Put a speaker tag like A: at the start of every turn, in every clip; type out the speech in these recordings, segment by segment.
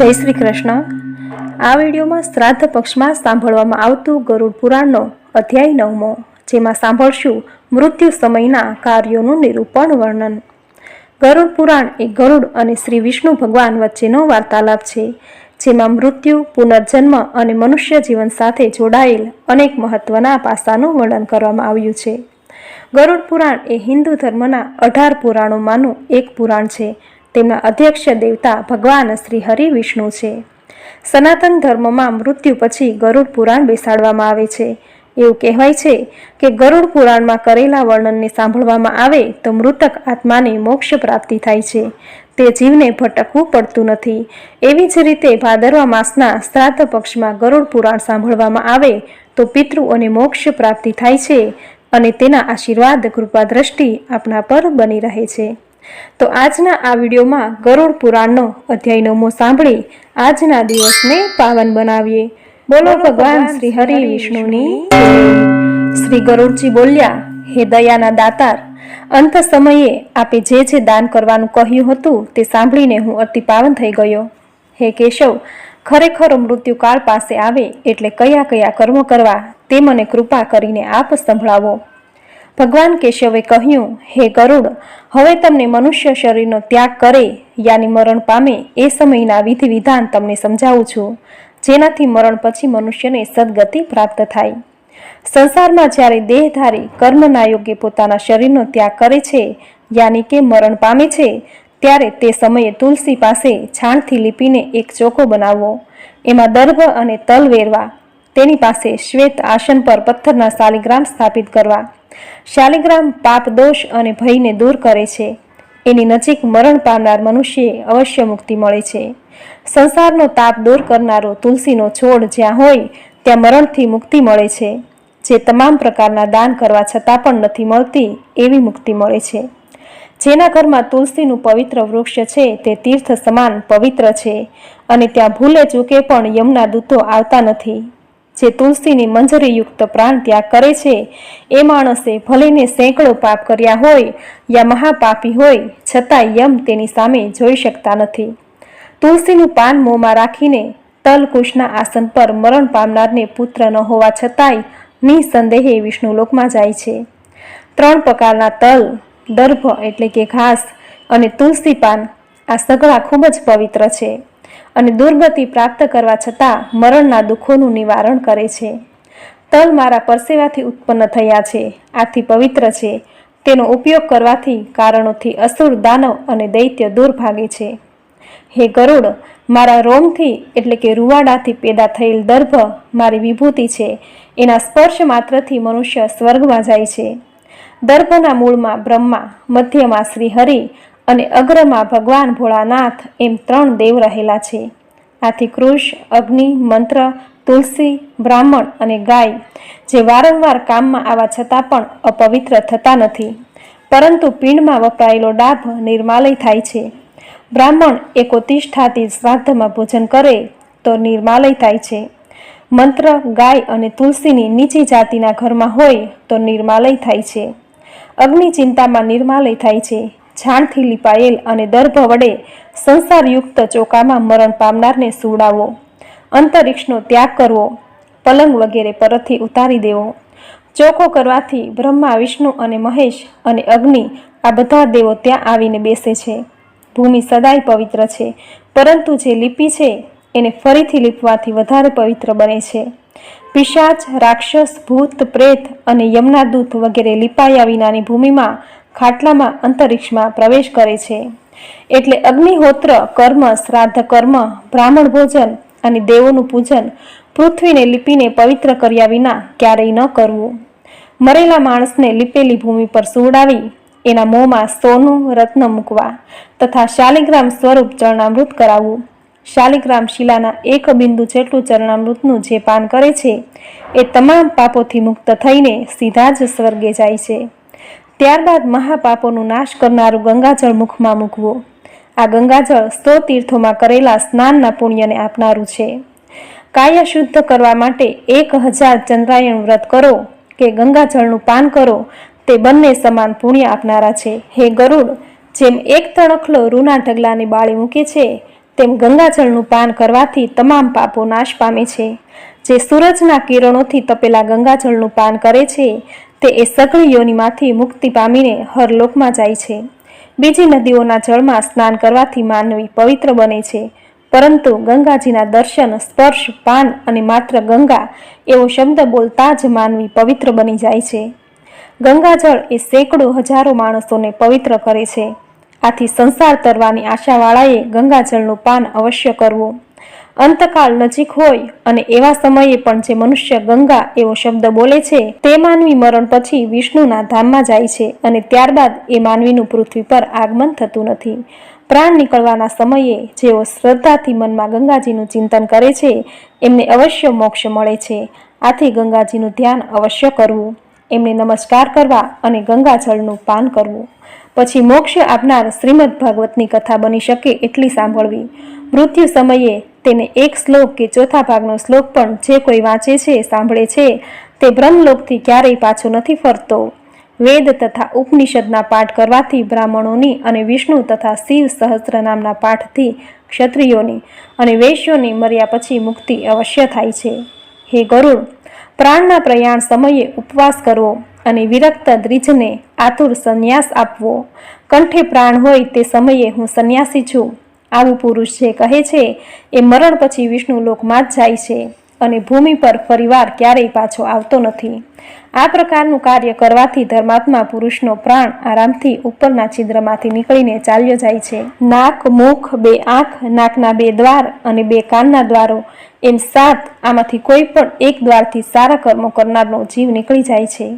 A: જય શ્રી કૃષ્ણ. આ વિડીયોમાં શ્રાદ્ધ પક્ષમાં સાંભળવામાં આવતું ગરુડ પુરાણનો અધ્યાય નવમો, જેમાં સાંભળશું મૃત્યુ સમયના કાર્યોનું નિરૂપણ વર્ણન. ગરુડ પુરાણ એ ગરુડ અને શ્રી વિષ્ણુ ભગવાન વચ્ચેનો વાર્તાલાપ છે, જેમાં મૃત્યુ, પુનર્જન્મ અને મનુષ્ય જીવન સાથે જોડાયેલ અનેક મહત્વના પાસાનું વર્ણન કરવામાં આવ્યું છે. ગરુડ પુરાણ એ હિન્દુ ધર્મના અઢાર પુરાણોમાંનું એક પુરાણ છે તેમના અધ્યક્ષ દેવતા ભગવાન શ્રી હરિ વિષ્ણુ છે. સનાતન ધર્મમાં મૃત્યુ પછી ગરુડ પુરાણ બેસાડવામાં આવે છે. એવું કહેવાય છે કે ગરુડ પુરાણમાં કરેલા વર્ણનને સાંભળવામાં આવે તો મૃતક આત્માને મોક્ષ પ્રાપ્તિ થાય છે. તે જીવને ભટકવું પડતું નથી. એવી જ રીતે ભાદરવા માસના શ્રાદ્ધ પક્ષમાં ગરુડ પુરાણ સાંભળવામાં આવે તો પિતૃઓને મોક્ષ પ્રાપ્તિ થાય છે અને તેના આશીર્વાદ કૃપા દ્રષ્ટિ આપણા પર બની રહે છે. તો આજના આ વિડીયોમાં ગરુડ પુરાણનો અધ્યાય નવમો સાંભળી આજના દિવસને પાવન બનાવીએ. બોલો ભગવાન શ્રી હરિ વિષ્ણુની શ્રી ગરુડજી બોલ્યા હે દયાના દાતાર અંત સમયે આપે જે જે દાન કરવાનું કહ્યું હતું તે સાંભળીને હું અતિ પાવન થઈ ગયો. હે કેશવ ખરેખર મૃત્યુકાળ પાસે આવે એટલે કયા કયા કર્મો કરવા તે મને કૃપા કરીને આપ સંભળાવો. ભગવાન કેશવે કહ્યું, હે ગરુડ, હવે તમને મનુષ્ય શરીરનો ત્યાગ કરે, યાની મરણ પામે એ સમયના વિધિ વિધાન તમને સમજાવું છું. જેનાથી મરણ પછી મનુષ્યને સદગતિ પ્રાપ્ત થાય. સંસારમાં જ્યારે દેહધારી કર્મના યોગ્ય પોતાના શરીરનો ત્યાગ કરે છે, યાની કે મરણ પામે છે, ત્યારે તે સમયે તુલસી પાસે છાણથી લીપીને એક ચોકો બનાવવો એમાં દર્ભ અને તલ વેરવા તેની પાસે શ્વેત આસન પર પથ્થરના શાલિગ્રામ સ્થાપિત કરવા. શાલિગ્રામ પાપ દોષ અને ભયને દૂર કરે છે. એની નજીક મરણ પામનાર મનુષ્યએ અવશ્ય મુક્તિ મળે છે. સંસારનો તાપ દૂર કરનારો તુલસીનો છોડ જ્યાં હોય, ત્યાં મરણથી મુક્તિ મળે છે. જે તમામ પ્રકારના દાન કરવા છતાં પણ નથી મળતી, એવી મુક્તિ મળે છે. જેના ઘરમાં તુલસીનું પવિત્ર વૃક્ષ છે, તે તીર્થ સમાન પવિત્ર છે અને ત્યાં ભૂલે ચૂકે પણ યમના દૂતો આવતા નથી. જે તુલસીની મંજરીયુક્ત પ્રાણ ત્યાગ કરે છે, એ માણસે ભલેને સેંકડો પાપ કર્યા હોય યા મહાપાપી હોય છતાં યમ તેની સામે જોઈ શકતા નથી. તુલસીનું પાન મોંમાં રાખીને તલકુશના આસન પર મરણ પામનારને પુત્ર ન હોવા છતાંય નિસંદેહે વિષ્ણુલોકમાં જાય છે. ત્રણ પ્રકારના તલ, દર્ભ એટલે કે ઘાસ અને તુલસી પાન આ સગળા ખૂબ જ પવિત્ર છે. અને દુર્ગતિ પ્રાપ્ત કરવા છતાં મરણના દુઃખોનું નિવારણ કરે છે. તલ મારા પરસેવાથી ઉત્પન્ન થયા છે. આથી પવિત્ર છે. તેનો ઉપયોગ કરવાથી કારણોથી અસુર, દાનવ અને દૈત્ય દૂર ભાગે છે. હે ગરુડ, મારા રોમથી એટલે કે રૂવાડાથી પેદા થયેલ દર્ભ મારી વિભૂતિ છે. એના સ્પર્શ માત્રથી મનુષ્ય સ્વર્ગમાં જાય છે. દર્ભના મૂળમાં બ્રહ્મા, મધ્યમાં શ્રી હરિ અને અગ્રમાં ભગવાન ભોળાનાથ એમ ત્રણ દેવ રહેલા છે. આથી કૃષ, અગ્નિ, મંત્ર, તુલસી, બ્રાહ્મણ અને ગાય જે વારંવાર કામમાં આવવા છતાં પણ અપવિત્ર થતા નથી. પરંતુ પિંડમાં વપરાયેલો ડાભ નિર્માલય થાય છે. બ્રાહ્મણ એકોતિષ્ઠાથી શ્રાદ્ધમાં ભોજન કરે તો નિર્માલય થાય છે. મંત્ર, ગાય અને તુલસીની નીચી જાતિના ઘરમાં હોય તો નિર્માલય થાય છે. અગ્નિ ચિંતામાં નિર્માલય થાય છે. છાણથી લીપાયેલ અને દર્ભ વડે સંસારયુક્ત ચોકામાં મરણ પામનારને સુવડાવવો અંતરિક્ષનો ત્યાગ કરવો. પલંગ વગેરે પરથી ઉતારી દેવો. ચોખ્ખો કરવાથી બ્રહ્મા, વિષ્ણુ અને મહેશ અને અગ્નિ આ બધા દેવો ત્યાં આવીને બેસે છે. ભૂમિ સદાય પવિત્ર છે. પરંતુ જે લિપિ છે, એને ફરીથી લીપવાથી વધારે પવિત્ર બને છે. પિશાચ, રાક્ષસ, ભૂત, પ્રેત અને યમના દૂત વગેરે લીપાયા વિનાની ભૂમિમાં ખાટલામાં અંતરિક્ષમાં પ્રવેશ કરે છે. એટલે અગ્નિહોત્ર કર્મ, શ્રાદ્ધ કર્મ, બ્રાહ્મણ ભોજન અને દેવોનું પૂજન પૃથ્વીને લીપીને પવિત્ર કર્યા વિના ક્યારેય ન કરવું. મરેલા માણસને લીપેલી ભૂમિ પર સુવડાવી, એના મોંમાં સોનું, રત્ન મૂકવા તથા શાલિગ્રામ સ્વરૂપ ચરણામૃત કરાવવું. શાલિગ્રામ શિલાના એક બિંદુ જેટલું ચરણામૃતનું જે પાન કરે છે, એ તમામ પાપોથી મુક્ત થઈને સીધા જ સ્વર્ગે જાય છે. ત્યારબાદ મહાપાપોનું નાશ કરનારું ગંગાજળ મુખમાં મૂકવું. આ ગંગાજળ સ્તો તીર્થોમાં કરેલા સ્નાનના પુણ્યને આપનારું છે. કાયા શુદ્ધ કરવા માટે એક હજાર ચંદ્રાયણ વ્રત કરો કે ગંગાજળનું પાન કરો, તે બંને સમાન પુણ્ય આપનારા છે. હે ગરુડ, જેમ એક તણખલો રૂના ઢગલાને બાળી મૂકે છે, તેમ ગંગાજળનું પાન કરવાથી તમામ પાપો નાશ પામે છે. જે સૂરજના કિરણોથી તપેલા ગંગાજળનું પાન કરે છે તે એ સઘળી યોનિમાંથી મુક્તિ પામીને હરલોકમાં જાય છે. બીજી નદીઓના જળમાં સ્નાન કરવાથી માનવી પવિત્ર બને છે. પરંતુ ગંગાજીના દર્શન, સ્પર્શ, પાન અને માત્ર ગંગા એવો શબ્દ બોલતા જ માનવી પવિત્ર બની જાય છે. ગંગાજળ એ સેંકડો હજારો માણસોને પવિત્ર કરે છે. આથી સંસાર તરવાની આશાવાળાએ ગંગાજળનું પાન અવશ્ય કરવું. અંતકાળ નજીક હોય અને એવા સમયે પણ જે મનુષ્ય ગંગા એવો શબ્દ બોલે છે, તે માનવી મરણ પછી વિષ્ણુના ધામમાં જાય છે અને ત્યારબાદ એ માનવીનું પૃથ્વી પર આગમન થતું નથી. પ્રાણ નીકળવાના સમયે જેઓ શ્રદ્ધાથી મનમાં ગંગાજીનું ચિંતન કરે છે, એમને અવશ્ય મોક્ષ મળે છે. આથી ગંગાજીનું ધ્યાન અવશ્ય કરવું, એમને નમસ્કાર કરવા અને ગંગાજળનું પાન કરવું. પછી મોક્ષ આપનાર શ્રીમદ ભાગવતની કથા બની શકે એટલી સાંભળવી. મૃત્યુ સમયે તેને એક શ્લોક કે ચોથા ભાગનો શ્લોક પણ જે કોઈ વાંચે છે, સાંભળે છે, તે બ્રહ્મલોકથી ક્યારેય પાછો નથી ફરતો. વેદ તથા ઉપનિષદના પાઠ કરવાથી બ્રાહ્મણોની અને વિષ્ણુ તથા શિવ સહસ્ત્ર નામના પાઠથી ક્ષત્રિયોની અને વૈશ્યોની મર્યા પછી મુક્તિ અવશ્ય થાય છે. હે ગરુડ, પ્રાણના પ્રયાણ સમયે ઉપવાસ કરવો અને વિરક્ત દ્રિજને આતુર સંન્યાસ આપવો. કંઠે પ્રાણ હોય તે સમયે હું સંન્યાસી છું. આવું પુરુષ જે કહે છે, એ મરણ પછી વિષ્ણુ લોકમાં જ જાય છે અને ભૂમિ પર ફરીવાર ક્યારેય પાછો આવતો નથી. આ પ્રકારનું કાર્ય કરવાથી ધર્માત્મા પુરુષનો પ્રાણ આરામથી ઉપરના છિદ્રમાંથી નીકળીને ચાલ્યો જાય છે. નાક, મુખ, બે આંખ, નાકના બે દ્વાર અને બે કાનના દ્વારો, એમ સાત આમાંથી કોઈ પણ એક દ્વારથી સારા કર્મો કરનારનો જીવ નીકળી જાય છે.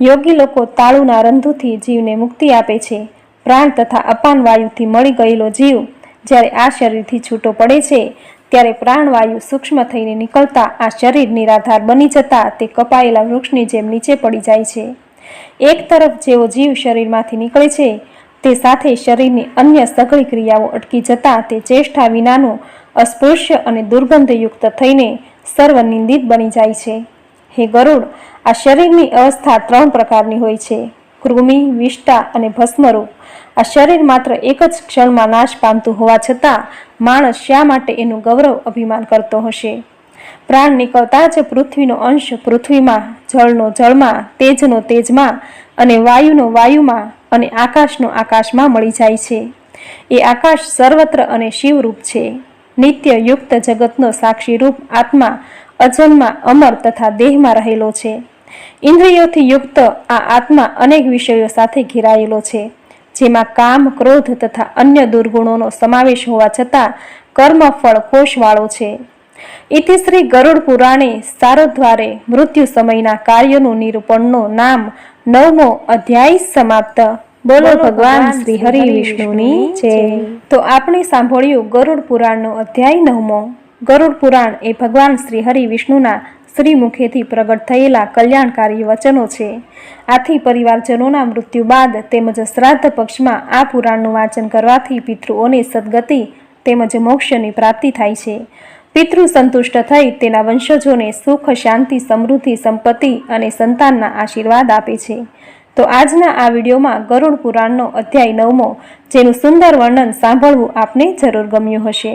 A: યોગી લોકો તાળુના રંધુથી જીવને મુક્તિ આપે છે. પ્રાણ તથા અપાન વાયુથી મળી ગયેલો જીવ જ્યારે આ શરીરથી છૂટો પડે છે, ત્યારે પ્રાણવાયુ સૂક્ષ્મ થઈને નીકળતા આ શરીર નિરાધાર બની જતા તે કપાયેલા વૃક્ષની જેમ નીચે પડી જાય છે. એક તરફ જેવો જીવ શરીરમાંથી નીકળે છે, તે સાથે શરીરની અન્ય સઘળી ક્રિયાઓ અટકી જતાં તે ચેષ્ટા વિનાનું અસ્પૃશ્ય અને દુર્ગંધયુક્ત થઈને સર્વનિંદિત બની જાય છે. હે ગરુડ, આ શરીરની અવસ્થા ત્રણ પ્રકારની હોય છે. કૃમિ, વિષ્ટા અને ભસ્મરૂપ આ શરીર માત્ર એક જ ક્ષણમાં નાશ પામતું હોવા છતાં માણસ શા માટે એનું ગૌરવ અભિમાન કરતો હશે? પ્રાણ નીકળતા જ પૃથ્વીનો અંશ પૃથ્વીમાં, જળનો જળમાં, તેજનો તેજમાં અને વાયુનો વાયુમાં અને આકાશનો આકાશમાં મળી જાય છે. એ આકાશ સર્વત્ર અને શિવરૂપ છે. નિત્ય યુક્ત જગતનો સાક્ષી રૂપ આત્મા અજન્મા, અમર તથા દેહમાં રહેલો છે. ઇન્દ્રિયોથી યુક્ત આ આત્મા અનેક વિષયો સાથે ઘેરાયેલો છે જેમાં કામ ક્રોધ તથા અન્ય દુર્ગુણોનો સમાવેશ હોવા છતાં કર્મફળ કોષવાળો છે. ઇતિ શ્રી ગરુડ પુરાણે સારોદ્વારે મૃત્યુ સમયના કાર્યનું નિરૂપણનો નામ નવમો અધ્યાય સમાપ્ત. બોલો ભગવાન શ્રી હરિ વિષ્ણુની જય. તો આપણે સાંભળ્યું ગરુડ પુરાણનો અધ્યાય નવમો. ગરુડ પુરાણ એ ભગવાન શ્રી હરિ વિષ્ણુના શ્રી મુખેથી પ્રગટ થયેલા કલ્યાણકારી વચનો છે. આથી પરિવારજનોના મૃત્યુ બાદ તેમજ શ્રાદ્ધ પક્ષમાં આ પુરાણનું વાંચન કરવાથી પિતૃઓને સદગતિ તેમજ મોક્ષની પ્રાપ્તિ થાય છે. પિતૃ સંતુષ્ટ થઈ તેના વંશજોને સુખ, શાંતિ, સમૃદ્ધિ, સંપત્તિ અને સંતાનના આશીર્વાદ આપે છે. તો આજના આ વિડીયોમાં ગરુડ પુરાણનો અધ્યાય નવમો, જેનું સુંદર વર્ણન સાંભળવું આપને જરૂર ગમ્યું હશે.